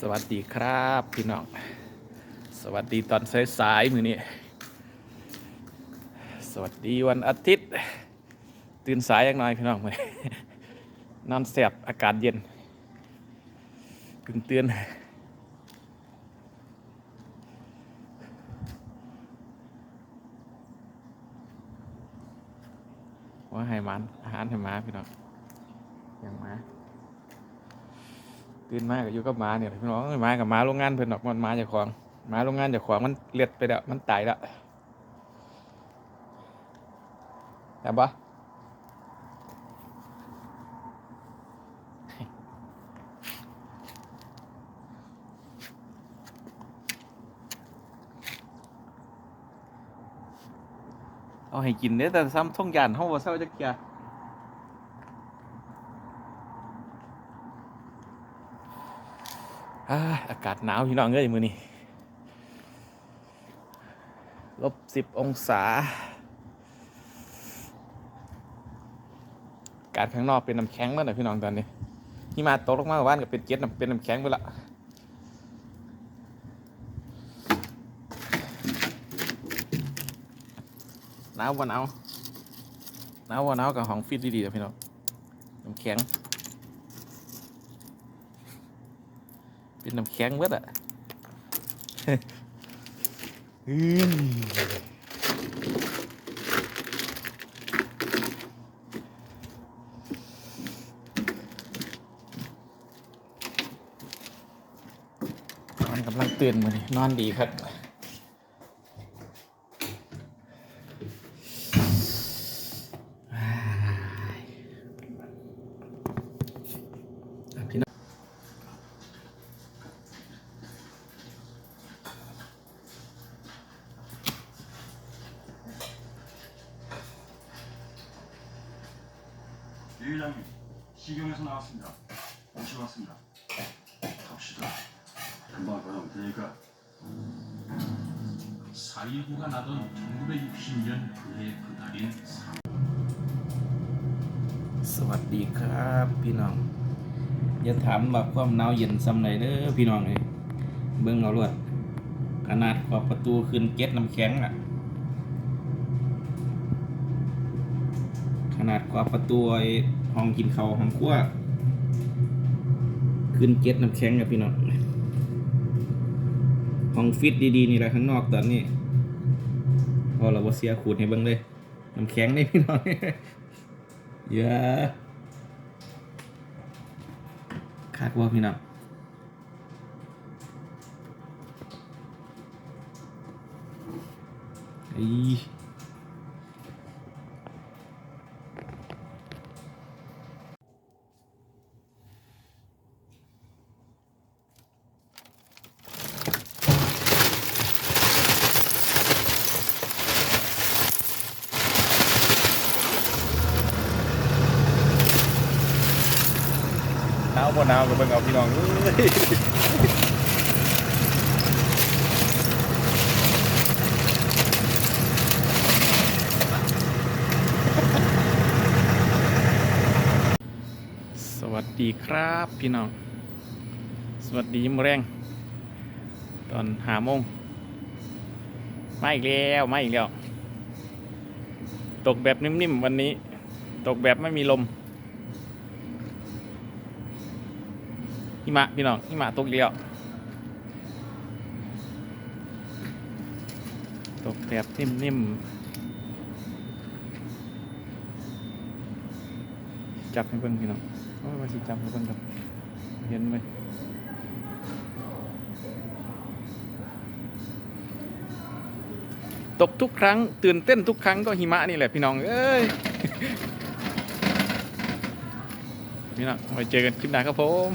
สวัสดีครับพี่น้อง สวัสดีตอนสายๆมือนี้ สวัสดีวันอาทิตย์ ตื่นสายยังน้อยพี่น้องมือนอนแสบอากาศเย็นกึ่งเตือนว่าให้มันอาหารให้มาพี่น้องอย่างมา ตื่นมาก็อยู่กับหมาเนี่ยพี่น้องหมากับหมาโรงงานเพิ่นดอกมันหมาจากของหมาโรงงานจากของมันเลียดไปแล้วมันตายแล้วแต่บปะเอาให้กินเด้อแต่ซ้ำท่องยานห้องบ่เศร้าจักเกีย อากาศหนาวพี่น้องเอ้ยมือนี้ลบสิบองศาอากาศข้างนอกเป็นน้ำแข็งแล้วนะพี่น้องตอนนี้ที่มาตกลงมาเมื่อวานก็เป็นเจ็ดเป็นน้ำแข็งไปละหนาววันหนาวหนาววันหนาวกับห้องฟิตดีๆนะพี่น้องน้ำแข็ง เป็นน้ำแข็งเบิดอะอืมนอนกำลังตื่นมานี่นอนดีครับ 유회장님 시경에서 나왔습니다. 오시러 왔습니다. 갑시다. 금방 돌아오면 되니까. 4.19가 나던 1960년 그해 그날인 สวัสดีครับพี่น้อง อย่าถามว่าความหนาวเย็นซ้ำไหนเด้อพี่น้องเอ้ยเบิ่งเอาลวดขนาดขอบประตูขึ้นเก็ตน้ำแข็งอ่ะ ขนาดขอบประตูไอ้ ห้องกินข้าวห้องครัวขึ้นเก็ตน้ำแข็งอะพี่น้องห้องฟิตดีๆนี่แหละข้างนอกตอนนี้พอเราบ่เสียขูดให้เบิ่งเลยน้ำแข็งนี่พี่น้องเยอะคาดว่าพี่น้องอ้าวบ่หนาวก็เบิ่งเอาพี่น้องเอ้ยสวัสดีครับพี่น้อง สวัสดีมแรง ตอนหาโมงมาอีกแล้วมาอีกแล้ว ตกแบบนิ่มๆวันนี้ ตกแบบไม่มีลม หิมะพี่น้องหิมะตกอีกแล้วตกแบบนิ่มๆจับให้เบิ่งพี่น้องโอ้ยว่าสิจับให้เบิ่งครับเห็นไหมตกทุกครั้ง ตื่นเต้นทุกครั้งก็หิมะนี่แหละพี่น้อง เอ้ย พี่น้องไว้เจอกันคลิปหน้าครับผม